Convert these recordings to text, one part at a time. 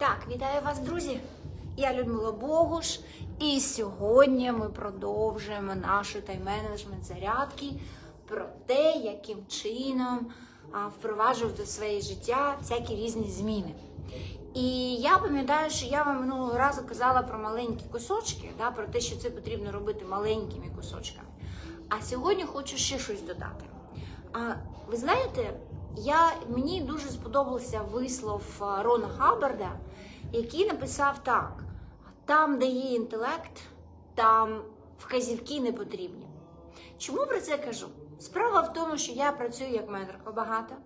Так, вітаю вас, друзі! Я Людмила Богуш, і сьогодні ми продовжуємо нашу тайм-менеджмент зарядки про те, яким чином впроваджувати в своє життя всякі різні зміни. І я пам'ятаю, що я вам минулого разу казала про маленькі кусочки, да, про те, що це потрібно робити маленькими кусочками. А сьогодні хочу ще щось додати. А ви знаєте, я, мені дуже сподобався вислов Рона Хаббарда, який написав так: там, де є інтелект, там вказівки не потрібні. Чому про це кажу? Справа в тому, що я працюю як менеджерка багата,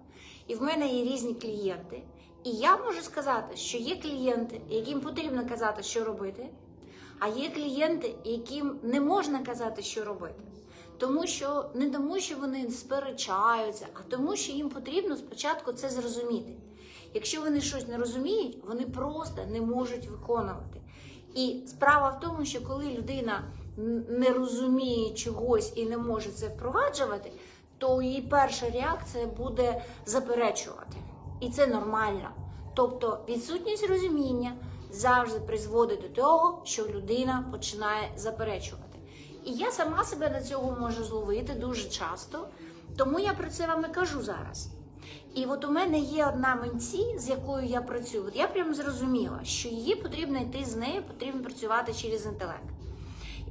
і в мене є різні клієнти. І я можу сказати, що є клієнти, яким потрібно казати, що робити, а є клієнти, яким не можна казати, що робити. Тому що не тому, що вони сперечаються, а тому, що їм потрібно спочатку це зрозуміти. Якщо вони щось не розуміють, вони просто не можуть виконувати. І справа в тому, що коли людина не розуміє чогось і не може це впроваджувати, то її перша реакція буде заперечувати. І це нормально. Тобто відсутність розуміння завжди призводить до того, що людина починає заперечувати. І я сама себе на цього можу зловити дуже часто, тому я про це вам і кажу зараз. І от у мене є одна менці, з якою я працюю. От я прямо зрозуміла, що її потрібно йти з нею, потрібно працювати через інтелект.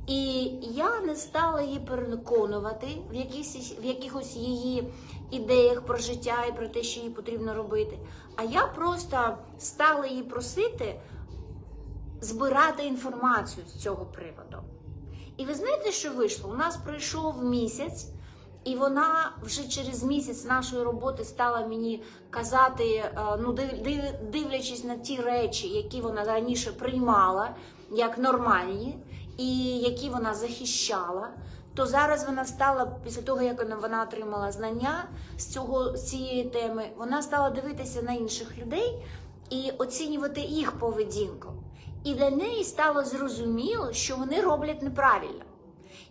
І я не стала її переконувати в, якісь, в якихось її ідеях про життя і про те, що їй потрібно робити. А я просто стала її просити збирати інформацію з цього приводу. І ви знаєте, що вийшло? У нас пройшов місяць, і вона вже через місяць нашої роботи стала мені казати, е, ну див- див- дивлячись на ті речі, які вона раніше приймала як нормальні, і які вона захищала. То зараз вона стала після того, як вона отримала знання з цього з цієї теми, вона стала дивитися на інших людей і оцінювати їх поведінку. І для неї стало зрозуміло, що вони роблять неправильно.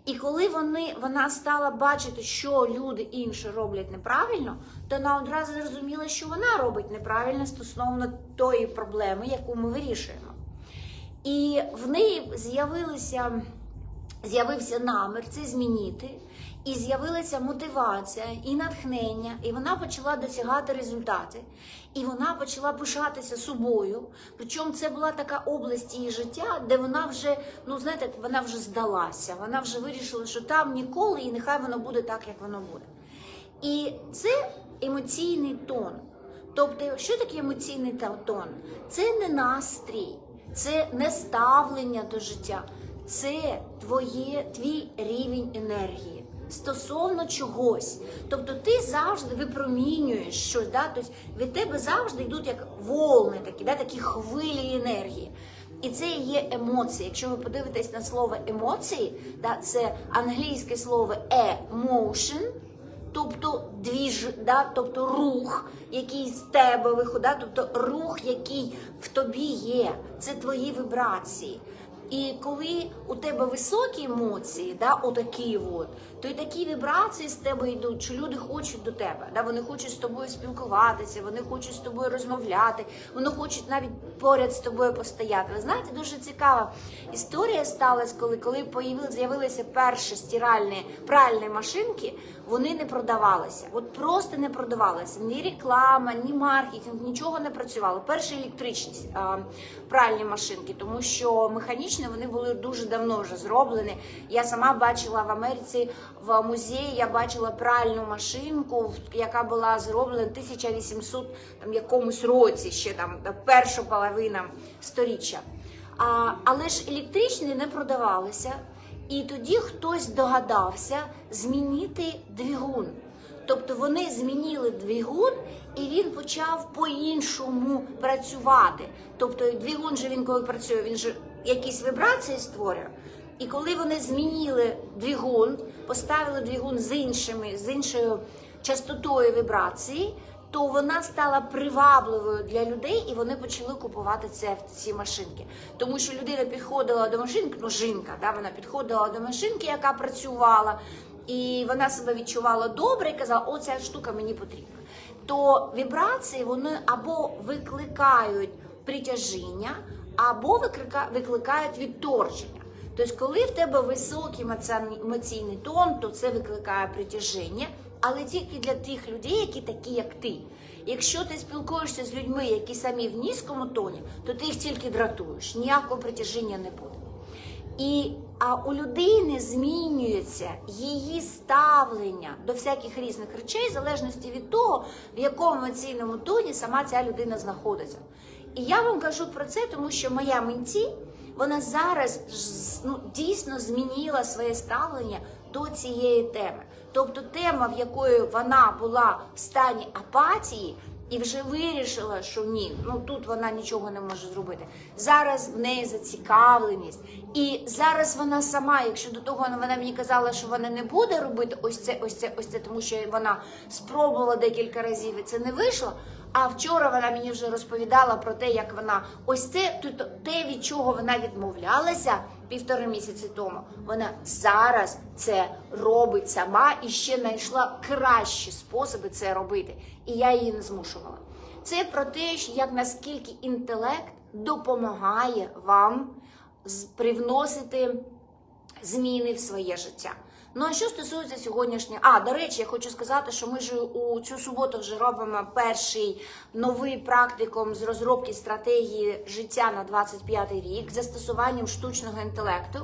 І коли вони, вона стала бачити, що люди інші роблять неправильно, то вона одразу зрозуміла, що вона робить неправильно стосовно тої проблеми, яку ми вирішуємо. І в неї з'явилися, з'явився намір це змінити, і з'явилася мотивація і натхнення, і вона почала досягати результати, і вона почала пишатися собою. Причому це була така область її життя, де вона вже, ну знаєте, вона вже здалася, вона вже вирішила, що там ніколи, і нехай воно буде так, як воно буде. І це емоційний тон. Тобто, що таке емоційний тон? Це не настрій, це не ставлення до життя, це твоє, твій рівень енергії стосовно чогось. Тобто ти завжди випромінюєш щось, да? тобто від тебе завжди йдуть як волни, такі, да? такі хвилі енергії. І це є емоції. Якщо ви подивитесь на слово емоції, да, це англійське слово emotion, тобто двіж, да, тобто рух, який з тебе виходить, да, тобто рух, який в тобі є, це твої вібрації. І коли у тебе високі емоції, да, отакі от, то й такі вібрації з тебе йдуть, що люди хочуть до тебе. Да, вони хочуть з тобою спілкуватися, вони хочуть з тобою розмовляти, вони хочуть навіть поряд з тобою постояти. Ви знаєте, дуже цікава історія сталася, коли, коли з'явилися перші стиральні пральні машинки, вони не продавалися. От просто не продавалися. Ні реклама, ні маркетинг, нічого не працювало. Перші електричні а, пральні машинки, тому що механічно вони були дуже давно вже зроблені. Я сама бачила в Америці в музеї, я бачила пральну машинку, яка була зроблена в 1800 там, якомусь році, ще там перша половина сторіччя. А, але ж електричні не продавалися. І тоді хтось догадався змінити двигун. Тобто вони змінили двигун, і він почав по-іншому працювати. Тобто двигун же він коли працює, він же якісь вібрації створює. І коли вони змінили двигун, поставили двигун з іншими, з іншою частотою вібрації, то вона стала привабливою для людей, і вони почали купувати це ці машинки. Тому що людина підходила до машинки, ну жінка, да, вона підходила до машинки, яка працювала, і вона себе відчувала добре і казала, о, ця штука мені потрібна. То вібрації вони або викликають притяжіння або виклика- викликають відторження. Тобто, коли в тебе високий емоційний тон, то це викликає притяжіння, але тільки для тих людей, які такі, як ти. Якщо ти спілкуєшся з людьми, які самі в низькому тоні, то ти їх тільки дратуєш, ніякого притяжіння не буде. І а у людини змінюється її ставлення до всяких різних речей, в залежності від того, в якому емоційному тоні сама ця людина знаходиться. І я вам кажу про це, тому що моя менті, вона зараз ну, дійсно змінила своє ставлення до цієї теми. Тобто тема, в якої вона була в стані апатії, і вже вирішила, що ні, ну тут вона нічого не може зробити. Зараз в неї зацікавленість, і зараз вона сама, якщо до того вона мені казала, що вона не буде робити ось це, ось це, ось це, тому що вона спробувала декілька разів і це не вийшло. А вчора вона мені вже розповідала про те, як вона ось це те, від чого вона відмовлялася півтори місяці тому. Вона зараз це робить сама і ще знайшла кращі способи це робити. І я її не змушувала. Це про те, як наскільки інтелект допомагає вам привносити зміни в своє життя. Ну а що стосується сьогоднішнього, а до речі, я хочу сказати, що ми ж у цю суботу вже робимо перший новий практикум з розробки стратегії життя на 25 рік застосуванням штучного інтелекту.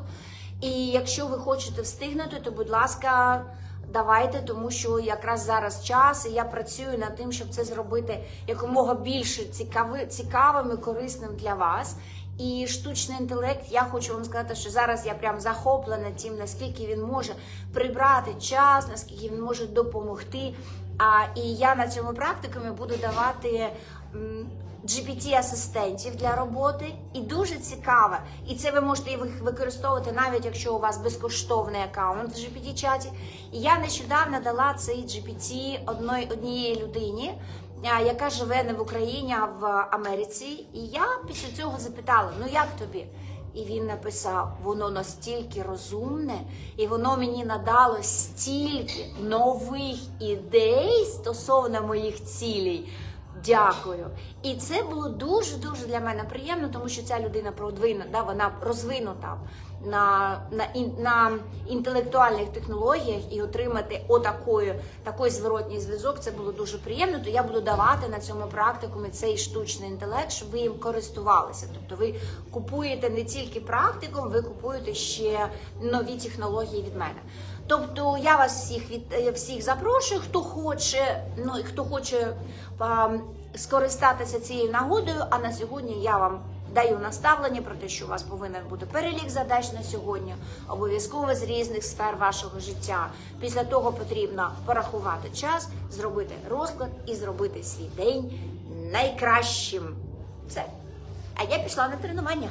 І якщо ви хочете встигнути, то будь ласка. Давайте, тому що якраз зараз час, і я працюю над тим, щоб це зробити якомога більше цікави, цікавим і корисним для вас. І штучний інтелект, я хочу вам сказати, що зараз я прям захоплена тим, наскільки він може прибрати час, наскільки він може допомогти. А і я на цьому практикумі буду давати. GPT-асистентів для роботи, і дуже цікаве. І це ви можете їх використовувати навіть якщо у вас безкоштовний аккаунт в GPT-чаті. І я нещодавно дала цей GPT одної, однієї людині, яка живе не в Україні, а в Америці. І я після цього запитала: ну як тобі? І він написав: воно настільки розумне, і воно мені надало стільки нових ідей стосовно моїх цілей. Дякую. І це було дуже дуже для мене приємно, тому що ця людина продвинута, да, вона розвинута на, на, на інтелектуальних технологіях і отримати отакою такий зворотній зв'язок. Це було дуже приємно. То я буду давати на цьому практикумі цей штучний інтелект, щоб ви їм користувалися. Тобто ви купуєте не тільки практикум, ви купуєте ще нові технології від мене. Тобто я вас всіх від е, всіх запрошую, хто хоче, ну хто хоче а, скористатися цією нагодою. А на сьогодні я вам даю наставлення про те, що у вас повинен бути перелік задач на сьогодні, обов'язково з різних сфер вашого життя. Після того потрібно порахувати час, зробити розклад і зробити свій день найкращим. Все. А я пішла на тренування.